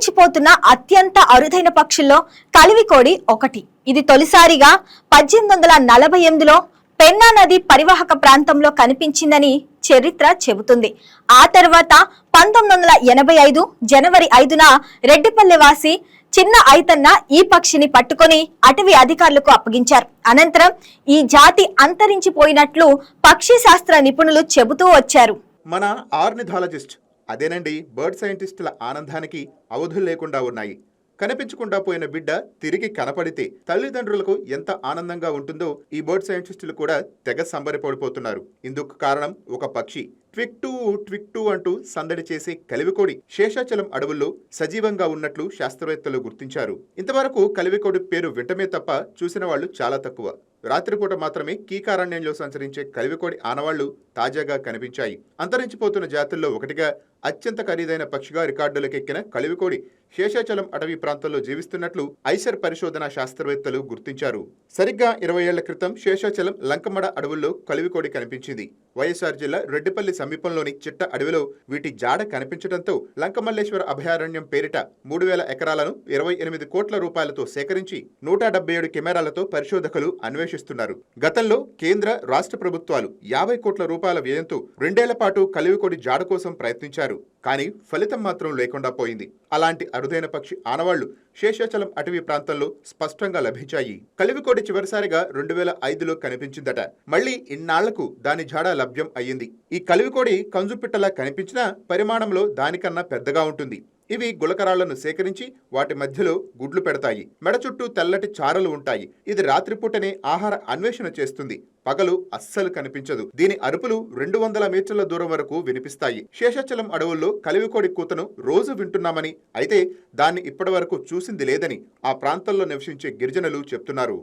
అంతరించిపోతున్న అత్యంత అరుదైన పక్షుల్లో కలివికోడి ఒకటి. ఇది తొలిసారిగా పద్దెనిమిది వందల నలభై ఎనిమిదిలో పెన్నా నది పరివాహక ప్రాంతంలో కనిపించిందని చరిత్ర చెబుతుంది. ఆ తర్వాత పంతొమ్మిది వందల ఎనభై ఐదు జనవరి ఐదున రెడ్డిపల్లె వాసి చిన్న ఐతన్న ఈ పక్షిని పట్టుకొని అటవీ అధికారులకు అప్పగించారు. అనంతరం ఈ జాతి అంతరించిపోయినట్లు పక్షి శాస్త్ర నిపుణులు చెబుతూ వచ్చారు. మన ఆర్నిథాలజిస్ట్ అదేనండి బర్డ్ సైంటిస్టుల ఆనందానికి అవధులు లేకుండా ఉన్నాయి. కనిపించకుండా పోయిన బిడ్డ తిరిగి కనపడితే తల్లిదండ్రులకు ఎంత ఆనందంగా ఉంటుందో ఈ బర్డ్ సైంటిస్టులు కూడా తెగ సంబరపడిపోతున్నారు. ఇందుకు కారణం ఒక పక్షి. ట్విక్ టూ ట్విక్ టూ అంటూ సందడి చేసే కలివికోడి శేషాచలం అడవుల్లో సజీవంగా ఉన్నట్లు శాస్త్రవేత్తలు గుర్తించారు. ఇంతవరకు కలివికోడి పేరు వింటమే తప్ప చూసిన వాళ్ళు చాలా తక్కువ. రాత్రిపూట మాత్రమే కీకారణ్యంలో సంచరించే కలివికోడి ఆనవాళ్ళు తాజాగా కనిపించాయి. అంతరించిపోతున్న జాతుల్లో ఒకటిగా అత్యంత ఖరీదైన పక్షిగా రికార్డులకెక్కిన కలివికోడి శేషాచలం అటవీ ప్రాంతంలో జీవిస్తున్నట్లు ఐసర్ పరిశోధన శాస్త్రవేత్తలు గుర్తించారు. సరిగ్గా ఇరవై ఏళ్ళ క్రితం శేషాచలం లంకమడ అడవుల్లో కలివికోడి కనిపించింది. వైఎస్ఆర్ జిల్లా రెడ్డిపల్లి సమీపంలోని చిట్ట అడవిలో వీటి జాడ కనిపించడంతో లంకమల్లేశ్వర అభయారణ్యం పేరిట మూడు వేల ఎకరాలను ఇరవై ఎనిమిది కోట్ల రూపాయలతో సేకరించి నూట డెబ్బై ఏడు కెమెరాలతో పరిశోధకులు అన్వేషిస్తున్నారు. గతంలో కేంద్ర రాష్ట్ర ప్రభుత్వాలు యాభై కోట్ల రూపాయల వ్యయంతో రెండేళ్ళ పాటు కలివికోడి జాడ కోసం ప్రయత్నించారు. కానీ ఫలితం మాత్రం లేకుండా పోయింది. అలాంటి అరుదైన పక్షి ఆనవాళ్ళు శేషాచలం అటవీ ప్రాంతంలో స్పష్టంగా లభించాయి. కలివికోడి చివరిసారిగా రెండు వేల ఐదులో కనిపించిందట. మళ్ళీ ఇన్నాళ్ళకు దాని జాడ లభ్యం అయ్యింది. ఈ కలివికోడి కంజుపిట్టలా కనిపించినా పరిమాణంలో దానికన్నా పెద్దగా ఉంటుంది. ఇవి గులకరాళ్ళను సేకరించి వాటి మధ్యలో గుడ్లు పెడతాయి. మెడ చుట్టూ తెల్లటి చారలు ఉంటాయి. ఇది రాత్రిపూటనే ఆహార అన్వేషణ చేస్తుంది. పగలు అస్సలు కనిపించదు. దీని అరుపులు రెండు వందల మీటర్ల దూరం వరకు వినిపిస్తాయి. శేషాచలం అడవుల్లో కలివికోడి కూతను రోజు వింటున్నామని అయితే దాన్ని ఇప్పటివరకు చూసింది లేదని ఆ ప్రాంతంలో నివసించే గిరిజనులు చెప్తున్నారు.